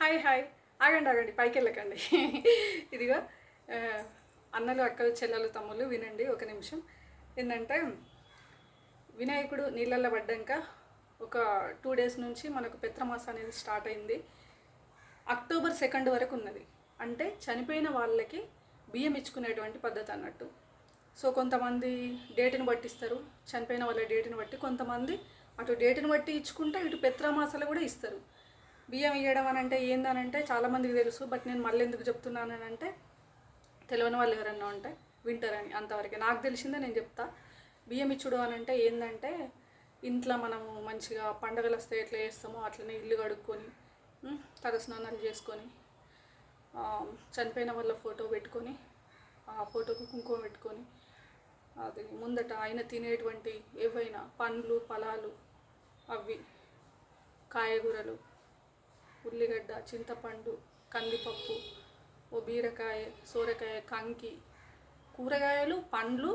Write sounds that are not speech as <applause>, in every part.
Hi hi. ఆగండి ఆగండి. పైకి వెళ్ళకండి ఇదిగో అన్నలు అక్కలు చెల్లెలు తమ్ముళ్ళు వినండి ఒక నిమిషం. ఏంటంటే వినాయకుడు నీళ్ళల్లో పడ్డాక ఒక టూ డేస్ నుంచి మనకు పెత్రమాస అనేది స్టార్ట్ అయింది. అక్టోబర్ సెకండ్ వరకు ఉన్నది. అంటే చనిపోయిన వాళ్ళకి బియ్యం ఇచ్చుకునేటువంటి పద్ధతి అన్నట్టు. సో కొంతమంది డేట్ని బట్టిస్తారు చనిపోయిన వాళ్ళ డేట్ని బట్టి కొంతమంది అటు డేట్ని బట్టి ఇచ్చుకుంటే ఇటు పెత్రమాసాలు కూడా ఇస్తారు. బియ్యం ఇవ్వడం అని అంటే ఏందనంటే చాలామందికి తెలుసు బట్ నేను మళ్ళీ ఎందుకు చెప్తున్నాను అంటే తెలియని వాళ్ళు ఎవరన్నా ఉంటే వింటారని అంతవరకే. నాకు తెలిసిందే నేను చెప్తా. బియ్యం ఇచ్చుడు అని అంటే ఏంటంటే ఇంట్లో మనము మంచిగా పండగలు వస్తే ఎట్లా చేస్తామో అట్లనే ఇల్లు కడుక్కొని తలస్నానాలు చేసుకొని చనిపోయిన వాళ్ళ ఫోటో పెట్టుకొని ఆ ఫోటోకు కుంకుమ పెట్టుకొని అది ముందట ఆయన తినేటువంటి ఏవైనా పండ్లు ఫలాలు అవి కాయగూరలు ఉల్లిగడ్డ చింతపండు కందిపప్పు ఓ బీరకాయ సోరకాయ కంకి. కూరగాయలు పండ్లు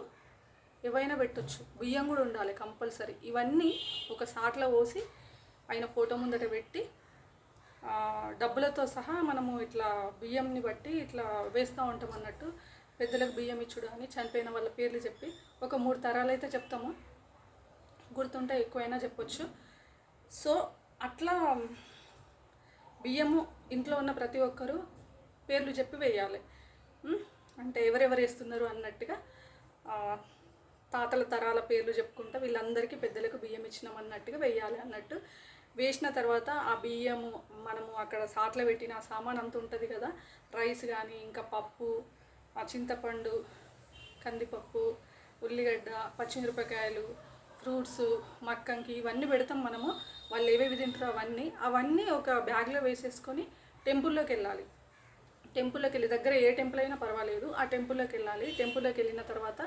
ఏవైనా పెట్టొచ్చు. బియ్యం కూడా ఉండాలి కంపల్సరీ. ఇవన్నీ ఒక సాట్లో పోసి ఆయన ఫోటో ముందట పెట్టి డబ్బులతో సహా మనము ఇట్లా బియ్యంని బట్టి ఇట్లా వేస్తూ ఉంటాం అన్నట్టు పెద్దలకు బియ్యం ఇచ్చుడు అని చనిపోయిన వాళ్ళ పేర్లు చెప్పి ఒక మూడు తరాలు అయితే చెప్తాము. గుర్తుంటే ఎక్కువైనా చెప్పొచ్చు. సో అట్లా బియ్యము ఇంట్లో ఉన్న ప్రతి ఒక్కరూ పేర్లు చెప్పి వేయాలి. అంటే ఎవరెవరు వేస్తున్నారు అన్నట్టుగా తాతల తరాల పేర్లు చెప్పుకుంటా వీళ్ళందరికీ పెద్దలకు బియ్యం ఇచ్చినాం అన్నట్టుగా వేయాలి అన్నట్టు. వేసిన తర్వాత ఆ బియ్యము మనము అక్కడ సాట్లో పెట్టిన సామాన్ అంత ఉంటుంది కదా రైస్ కానీ ఇంకా పప్పు ఆ చింతపండు కందిపప్పు ఉల్లిగడ్డ పచ్చిమిరపకాయలు ఫ్రూట్స్ మక్కంకి ఇవన్నీ పెడతాం మనము. వాళ్ళు ఏవేవి తింటారో అవన్నీ. అవన్నీ ఒక బ్యాగ్లో వేసేసుకొని టెంపుల్లోకి వెళ్ళాలి. టెంపుల్లోకి వెళ్ళి దగ్గర ఏ టెంపుల్ అయినా పర్వాలేదు. ఆ టెంపుల్లోకి వెళ్ళాలి. టెంపుల్లోకి వెళ్ళిన తర్వాత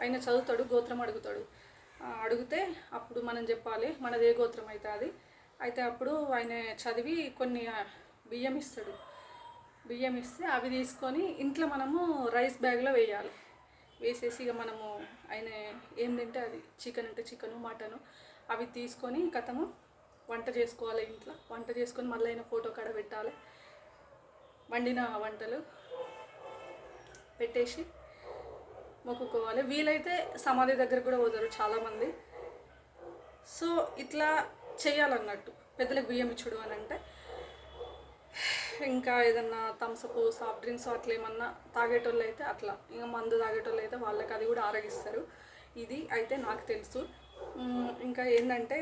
ఆయన చదువుతాడు గోత్రం అడుగుతాడు. అడిగితే అప్పుడు మనం చెప్పాలి మనది ఏ గోత్రం అయితే అది. అయితే అప్పుడు ఆయన చదివి కొన్ని బియ్యం ఇస్తాడు. బియ్యం ఇస్తే అవి తీసుకొని ఇంట్లో మనము రైస్ బ్యాగ్లో వేయాలి. వేసేసి ఇక మనము ఆయన ఏం తింటే అది చికెన్ అంటే చికెను మటను అవి తీసుకొని కథము వంట చేసుకోవాలి ఇంట్లో. వంట చేసుకొని మళ్ళీ అయిన ఫోటో కాడ పెట్టాలి. వండిన వంటలు పెట్టేసి మొక్కుకోవాలి. వీలైతే సమాధి దగ్గర కూడా పోతారు చాలామంది. సో ఇట్లా చేయాలన్నట్టు. పెద్దలకు బియ్యం ఇచ్చుడు అని అంటే ఇంకా ఏదన్నా థమ్స్అప్ సాఫ్ట్ డ్రింక్స్ అట్లా ఏమన్నా తాగేటోళ్ళు అయితే అట్లా. ఇంకా మందు తాగేటోళ్ళు అయితే వాళ్ళకి అది కూడా ఆరగిస్తారు. ఇది అయితే నాకు తెలుసు. ఇంకా ఏంటంటే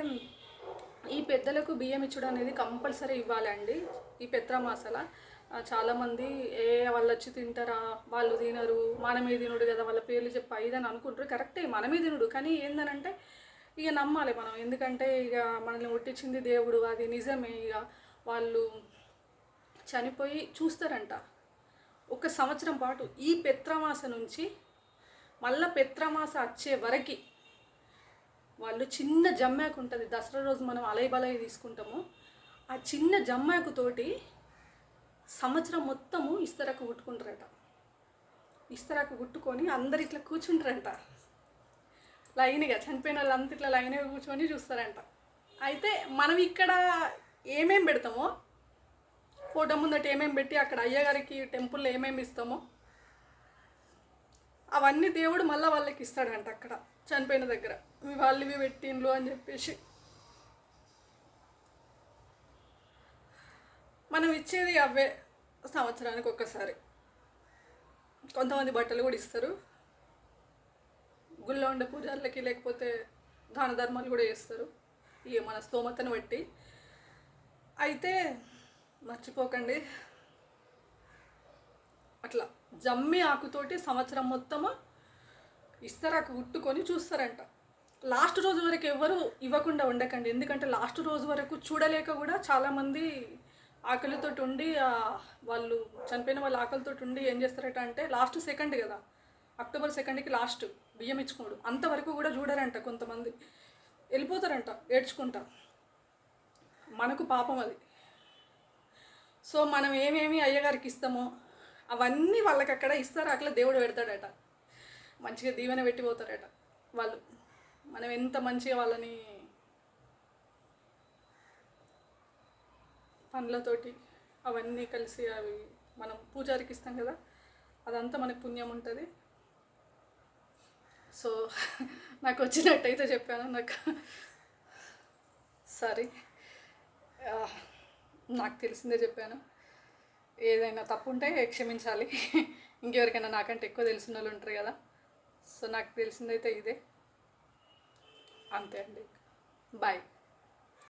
ఈ పెద్దలకు బియ్యం ఇచ్చడం అనేది కంపల్సరీ ఇవ్వాలి అండి. ఈ పెత్ర మసాలా. చాలామంది ఏ వాళ్ళు వచ్చి తింటారా వాళ్ళు తినరు మనమే తినుడు కదా వాళ్ళ పేర్లు చెప్పి ఇదని అనుకుంటారు. కరెక్టే మనమే తినుడు. కానీ ఏందనంటే ఇక నమ్మాలి మనం. ఎందుకంటే ఇక మనల్ని ఒట్టించింది దేవుడు. అది నిజమే. ఇక వాళ్ళు చనిపోయి చూస్తారంట. ఒక సంవత్సరం పాటు ఈ పెత్రమాస నుంచి మళ్ళా పెత్రమాస వచ్చే వరకు వాళ్ళు చిన్న జమ్మాకు ఉంటుంది. దసరా రోజు మనం అలై బలై తీసుకుంటాము. ఆ చిన్న జమ్మాకు తోటి సంవత్సరం మొత్తము ఇస్తరాకు కుట్టుకుంటారట. ఇస్తరాకు కుట్టుకొని అందరు ఇట్లా కూర్చుంటారంట. లైన్గా చనిపోయిన వాళ్ళంతా ఇట్లా లైన్గా కూర్చొని చూస్తారంట. అయితే మనం ఇక్కడ ఏమేం పెడతామో ఫోటో ముందట ఏమేమి పెట్టి అక్కడ అయ్యగారికి టెంపుల్లో ఏమేమి ఇస్తామో అవన్నీ దేవుడు మళ్ళీ వాళ్ళకి ఇస్తాడంట అక్కడ చనిపోయిన దగ్గర. ఇవి వాళ్ళు ఇవి పెట్టిండ్లు అని చెప్పేసి. మనం ఇచ్చేది అవే సంవత్సరానికి ఒక్కసారి. కొంతమంది బట్టలు కూడా ఇస్తారు. గుళ్ళో ఉండే పూజార్లకి లేకపోతే దాన ధర్మాలు కూడా చేస్తారు. ఇక మన స్తోమతను బట్టి. అయితే మర్చిపోకండి. అట్లా జమ్మి ఆకుతోటి సంవత్సరం మొత్తము ఇస్తరాకు కుట్టుకొని చూస్తారంట. లాస్ట్ రోజు వరకు ఎవరు ఇవ్వకుండా ఉండకండి. ఎందుకంటే లాస్ట్ రోజు వరకు చూడలేక కూడా చాలామంది ఆకలితో ఉండి వాళ్ళు చనిపోయిన వాళ్ళ ఆకలితో ఉండి ఏం చేస్తారట అంటే లాస్ట్ సెకండ్ కదా. అక్టోబర్ సెకండ్కి లాస్ట్ బియ్యం ఇచ్చుకోడు అంతవరకు కూడా చూడరంట కొంతమంది. వెళ్ళిపోతారంట ఏడ్చుకుంటా. మనకు పాపం అది. సో మనం ఏమేమి అయ్యగారికి ఇస్తామో అవన్నీ వాళ్ళకి అక్కడ ఇస్తారు అట్లా దేవుడు పెడతాడట. మంచిగా దీవెన పెట్టిపోతారట వాళ్ళు. మనం ఎంత మంచిగా వాళ్ళని పండ్లతోటి అవన్నీ కలిసి అవి మనం పూజారికి ఇస్తాం కదా అదంతా మనకు పుణ్యం ఉంటుంది. సో <laughs> నాకు వచ్చినట్టయితే చెప్పాను నాకు సారీ. నాకు తెలిసిందే చెప్పాను. ఏదైనా తప్పు ఉంటే క్షమించాలి. ఇంకెవరికైనా నాకంటే ఎక్కువ తెలిసిన వాళ్ళు ఉంటారు కదా. సో నాకు తెలిసిందైతే ఇదే. అంతే అండి. బాయ్